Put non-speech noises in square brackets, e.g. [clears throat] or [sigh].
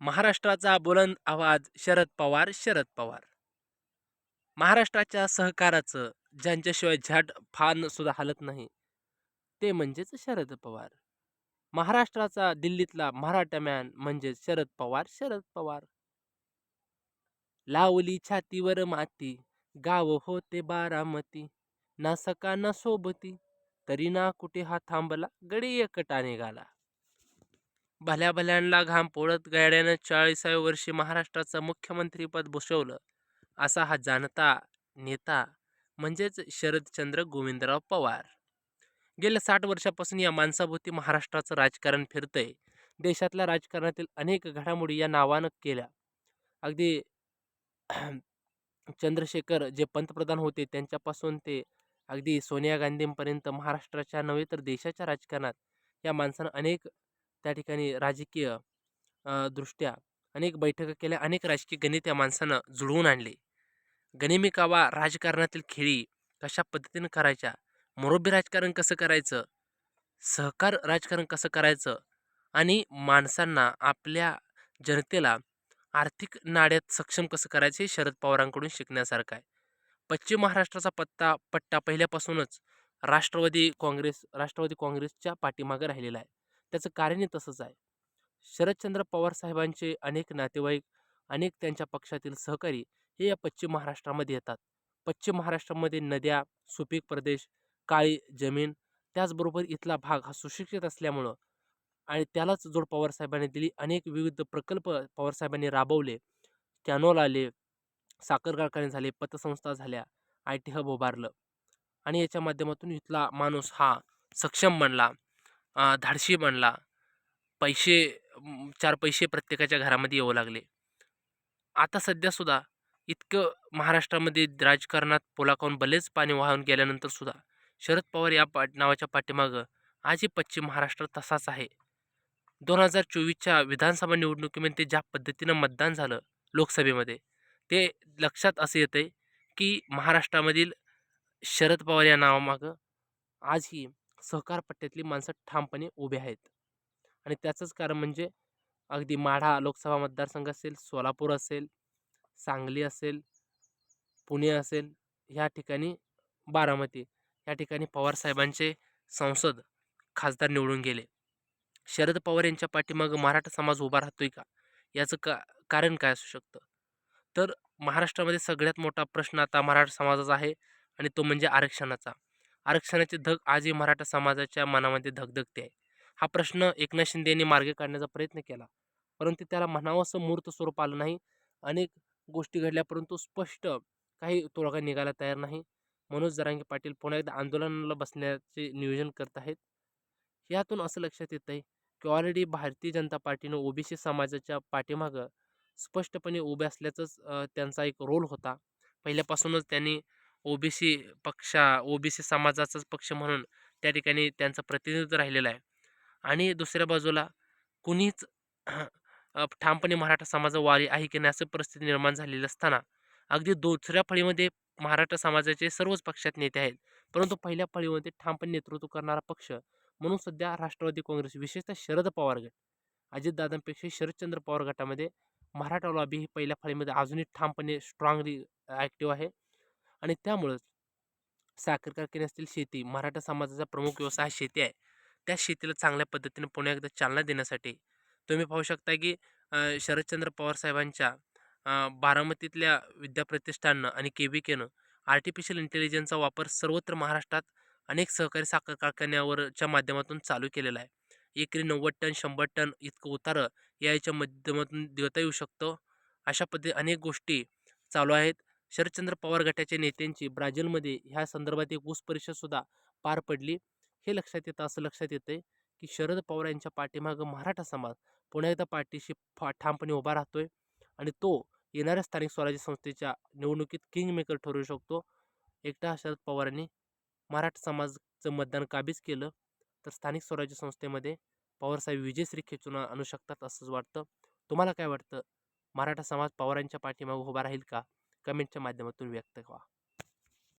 महाराष्ट्राचा बुलंद आवाज शरद पवार शरद पवार. महाराष्ट्राच्या सहकाराचं ज्यांच्याशिवाय झाट फान सुद्धा हलत नाही ते म्हणजेच शरद पवार. महाराष्ट्राचा दिल्लीतला मराठा मॅन म्हणजेच शरद पवार शरद पवार. लावली छातीवर माती गाव होते बारामती. ना सका ना सोबती तरी ना कुठे हा थांबला गडी एकटा निघाला भल्या भल्यांना घाम पोळत गाड्यानं चाळीसाव्या वर्षी महाराष्ट्राचं मुख्यमंत्रीपद भूषवलं. असा हा जाणता नेता म्हणजेच शरदचंद्र गोविंदराव पवार. गेल्या साठ वर्षापासून या माणसाभोवती महाराष्ट्राचं राजकारण फिरतंय. देशातल्या राजकारणातील अनेक घडामोडी या नावानं केल्या. अगदी [clears throat] चंद्रशेखर जे पंतप्रधान होते त्यांच्यापासून ते अगदी सोनिया गांधींपर्यंत महाराष्ट्राच्या नव्हे तर देशाच्या राजकारणात या माणसानं अनेक त्या ठिकाणी राजकीय दृष्ट्या अनेक बैठका केल्या अनेक राजकीय गणित या माणसानं जुळवून आणले. गणिमिकावा राजकारणातील खेळी कशा पद्धतीनं करायच्या? मुरब्बी राजकारण कसं करायचं? सहकार राजकारण कसं करायचं? आणि माणसांना आपल्या जनतेला आर्थिक नाड्यात सक्षम कसं करायचं हे शरद पवारांकडून शिकण्यासारखं आहे. पश्चिम महाराष्ट्राचा पत्ता पट्टा पहिल्यापासूनच राष्ट्रवादी काँग्रेस राष्ट्रवादी काँग्रेसच्या पाठीमागे राहिलेला आहे. त्याचं कारणही तसंच आहे. शरदचंद्र पवार साहेबांचे अनेक नातेवाईक अनेक त्यांच्या पक्षातील सहकारी हे या पश्चिम महाराष्ट्रामध्ये येतात. पश्चिम महाराष्ट्रामध्ये नद्या सुपीक प्रदेश काळी जमीन त्याचबरोबर इथला भाग हा सुशिक्षित असल्यामुळं आणि त्यालाच जोड पवारसाहेबांनी दिली. अनेक विविध प्रकल्प पवारसाहेबांनी राबवले. कॅनॉल आले साखर कारखाने झाले पतसंस्था झाल्या आय टी हब उभारलं आणि याच्या माध्यमातून इथला माणूस हा सक्षम बनला. धाडशी बनला. पैसे चार पैसे प्रत्येकाच्या घरामध्ये येऊ लागले. आता सध्यासुद्धा इतकं महाराष्ट्रामध्ये राजकारणात पोलाखाऊन बलेच पाणी वाहून गेल्यानंतर सुद्धा शरद पवार या पाट नावाच्या पाठीमागं आजही पश्चिम महाराष्ट्र तसाच आहे. दोन हजार चोवीसच्या विधानसभा निवडणुकीमध्ये ज्या पद्धतीनं मतदान झालं लोकसभेमध्ये ते लक्षात असं येतंय की महाराष्ट्रामधील शरद पवार या नावामागं आजही सहकार पट्ट्यातली माणसं ठामपणे उभे आहेत. आणि त्याचंच कारण म्हणजे अगदी माढा लोकसभा मतदारसंघ असेल सोलापूर असेल सांगली असेल पुणे असेल ह्या ठिकाणी बारामती या ठिकाणी पवारसाहेबांचे संसद खासदार निवडून गेले. शरद पवार यांच्या पाठीमागं मराठा समाज उभा राहतोय का? याचं का कारण काय असू शकतं? तर महाराष्ट्रामध्ये सगळ्यात मोठा प्रश्न आता मराठा समाजाचा आहे आणि तो म्हणजे आरक्षणाचा. आरक्षणाचे धग आजही मराठा समाजाच्या मनामध्ये धगधगते आहे. हा प्रश्न एकनाथ शिंदे यांनी मार्गे काढण्याचा प्रयत्न केला. परंतु त्याला म्हणावं असं मूर्त स्वरूप आलं नाही. अनेक गोष्टी घडल्या परंतु स्पष्ट काही तोडगा निघायला तयार नाही. मनोज जरांगे पाटील पुन्हा एकदा आंदोलनाला बसण्याचे नियोजन करत आहेत. यातून असं लक्षात येत आहे की ऑलरेडी भारतीय जनता पार्टीनं ओबीसी समाजाच्या पाठीमागं स्पष्टपणे उभे असल्याचंच त्यांचा एक रोल होता. पहिल्यापासूनच त्यांनी ओबीसी पक्षा ओबीसी समाजाचाच पक्ष म्हणून त्या ठिकाणी त्यांचं प्रतिनिधित्व राहिलेलं आहे. आणि दुसऱ्या बाजूला कुणीच ठामपणे मराठा समाजा वारी आहे की नाही असं परिस्थिती निर्माण झालेली असताना अगदी दुसऱ्या फळीमध्ये मराठा समाजाचे सर्वच पक्षात नेते आहेत. परंतु पहिल्या फळीमध्ये ठामपणे नेतृत्व करणारा पक्ष म्हणून सध्या राष्ट्रवादी काँग्रेस विशेषतः शरद पवार गट अजितदादांपेक्षा शरदचंद्र पवार गटामध्ये मराठा लॉबी ही पहिल्या फळीमध्ये अजूनही ठामपणे स्ट्रॉंगली ॲक्टिव्ह आहे. आणि त्यामुळंच साखर कारखाने असतील शेती मराठा समाजाचा प्रमुख व्यवसाय हा शेती आहे. त्या शेतीला चांगल्या पद्धतीने पुन्हा एकदा चालना देण्यासाठी तुम्ही पाहू शकता की शरदचंद्र पवार साहेबांच्या बारामतीतल्या विद्याप्रतिष्ठाननं आणि के बी केनं आर्टिफिशियल इंटेलिजन्सचा वापर सर्वत्र महाराष्ट्रात अनेक सहकारी साखर कारखान्यावरच्या माध्यमातून चालू केलेला आहे. एकरी नव्वद टन शंभर टन इतकं उतारं याच्या माध्यमातून देता येऊ शकतं. अशा पद्धती अनेक गोष्टी चालू आहेत. शरदचंद्र पवार गटाच्या नेत्यांची ब्राझीलमध्ये ह्या संदर्भात एक ऊस परिषदसुद्धा पार पडली. हे लक्षात येतं असं लक्षात येतं की शरद पवार यांच्या पाठीमागं मराठा समाज पुन्हा एकदा पाठीशी फा ठामपणे उभा राहतोय आणि तो येणाऱ्या स्थानिक स्वराज्य संस्थेच्या निवडणुकीत किंग मेकर ठरू शकतो. एकटा शरद पवारांनी मराठा समाजचं मतदान काबीज केलं तर स्थानिक स्वराज्य संस्थेमध्ये पवारसाहेब विजयश्री खेचून आणू शकतात असंच वाटतं. तुम्हाला काय वाटतं? मराठा समाज पवारांच्या पाठीमागं उभा राहील का? कमेंटच्या माध्यमातून व्यक्त व्हा.